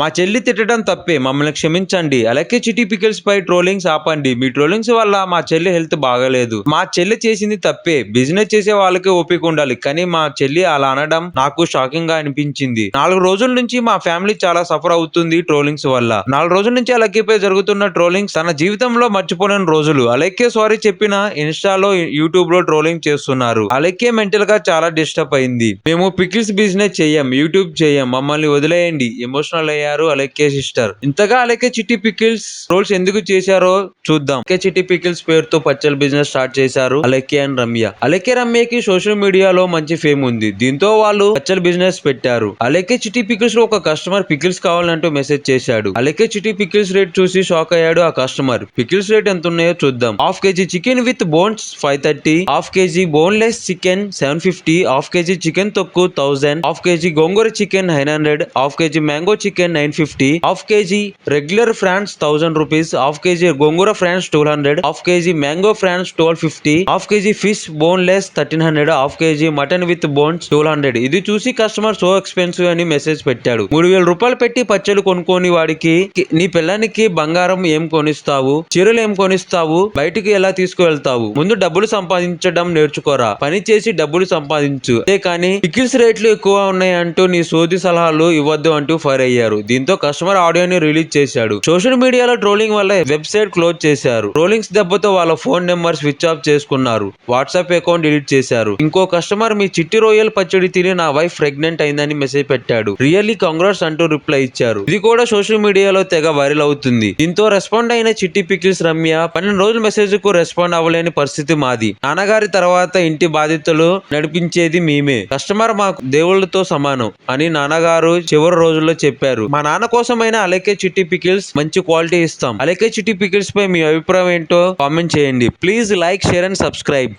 మా చెల్లి తిట్టడం తప్పే మమ్మల్ని క్షమించండి. అలాగే చిటీ పికిల్స్ పై ట్రోలింగ్స్ ఆపండి. మీ ట్రోలింగ్స్ వల్ల మా చెల్లి హెల్త్ బాగాలేదు. మా చెల్లి చేసింది తప్పే. బిజినెస్ చేసే వాళ్ళకి ఓపిక ఉండాలి. కానీ మా చెల్లి అలా అనడం నాకు షాకింగ్గా అనిపించింది. నాలుగు రోజుల నుంచి మా ఫ్యామిలీ చాలా సఫర్ అవుతుంది ట్రోలింగ్స్ వల్ల. నాలుగు రోజుల నుంచి అలక్కేపై జరుగుతున్న ట్రోలింగ్స్ తన జీవితంలో మర్చిపోలేని రోజులు. అలెక్కే సారీ చెప్పిన ఇన్స్టాలో యూట్యూబ్లో ట్రోలింగ్ చేస్తున్నారు. అలెక్కే మెంటల్గా చాలా డిస్టర్బ్ అయింది. మేము పికిల్స్ బిజినెస్ చెయ్యం యూట్యూబ్ చెయ్యం మమ్మల్ని వదిలేయండి. ఎమోషనల్ అయ్యారు అలెక్కే సిస్టర్ ఇంతగా అలెక్కే చిట్టి పికిల్స్ రోల్స్ ఎందుకు చేశారో చూద్దాం. అలెక్కే చిట్టి పికిల్స్ పేరుతో పచ్చల బిజినెస్ స్టార్ట్ చేశారు అలెక్కే అండ్ రమ్య. అలెక్కే రమ్యకి సోషల్ మీడియాలో మంచి ఫేమ్ ఉంది. దీంతో వాళ్ళు పచ్చల బిజినెస్ పెట్టారు. అలెక్కే చిట్టి పికిల్స్లో ఒక కస్టమర్ పికిల్స్ కావాలంటూ మెసేజ్ చేశాడు. అలెక్కే చిట్టి పికిల్స్ రేట్ చూసి షాక్ అయ్యాడు ఆ కస్టమర్. పికిల్స్ రేట్ ఎంత ఉన్నాయో చూద్దాం. Half kg chicken with bones five thirty half kg boneless chicken seven fifty half kg chicken తొక్కు thousand half kg gongura chicken nine hundred half kg mango chicken nine fifty half kg regular prawns thousand rupees half kg gongura prawns two hundred half kg mango prawns twelve fifty half kg fish boneless thirteen hundred half kg mutton with bones two hundred. ఇది చూసి customer so expensive అని message పెట్టాడు. మూడు వేల రూపాయలు పెట్టి పచ్చళ్ళు కొనుక్కోని వాడికి నీ పిల్లానికి బంగారం ఏం కొనిస్తావు? చీరలు ఏం కొనిస్తావు? బయటికి ఎలా తీసుకువెళ్తావు? ముందు డబ్బులు సంపాదించడం నేర్చుకోరా. పని చేసి డబ్బులు సంపాదించు. అంతే కానీ పికిల్స్ రేట్లు ఎక్కువ ఉన్నాయంటూ నీ సోది సలహాలు ఇవ్వద్దు అంటూ ఫైర్ అయ్యారు. దీంతో కస్టమర్ ఆడియోని రిలీజ్ చేశాడు. సోషల్ మీడియాలో ట్రోలింగ్ వల్ల వెబ్సైట్ క్లోజ్ చేశారు. ట్రోలింగ్స్ దెబ్బతో వాళ్ళ ఫోన్ నెంబర్ స్విచ్ ఆఫ్ చేసుకున్నారు. వాట్సాప్ అకౌంట్ డిలీట్ చేశారు. ఇంకో కస్టమర్ మీ చిట్టి రొయ్యల పచ్చడి తిని నా వైఫ్ ప్రెగ్నెంట్ అయిందని మెసేజ్ పెట్టాడు. రియల్లీ కాంగ్రెస్ అంటూ రిప్లై ఇచ్చారు. ఇది కూడా సోషల్ మీడియాలో తెగ వైరల్ అవుతుంది. దీంతో రెస్పాండ్ అయిన చిట్టి పికిల్స్ రమ్య పన్నెండు రోజుల మెసేజ్కు రెస్పాండ్ అవ్వలేని పరిస్థితి మాది. నాన్నగారి తర్వాత ఇంటి బాధ్యతలు నడిపించేది మేమే. కస్టమర్ మాకు దేవుళ్ళతో సమానం అని నాన్నగారు చివరి రోజుల్లో చెప్పారు. మా నాన్న కోసమైనా అలకే చిట్టి పికిల్స్ మంచి క్వాలిటీ ఇస్తాం. అలకే చిట్టి పికిల్స్ పై మీ అభిప్రాయం ఏంటో కామెంట్ చేయండి. Please like share and subscribe.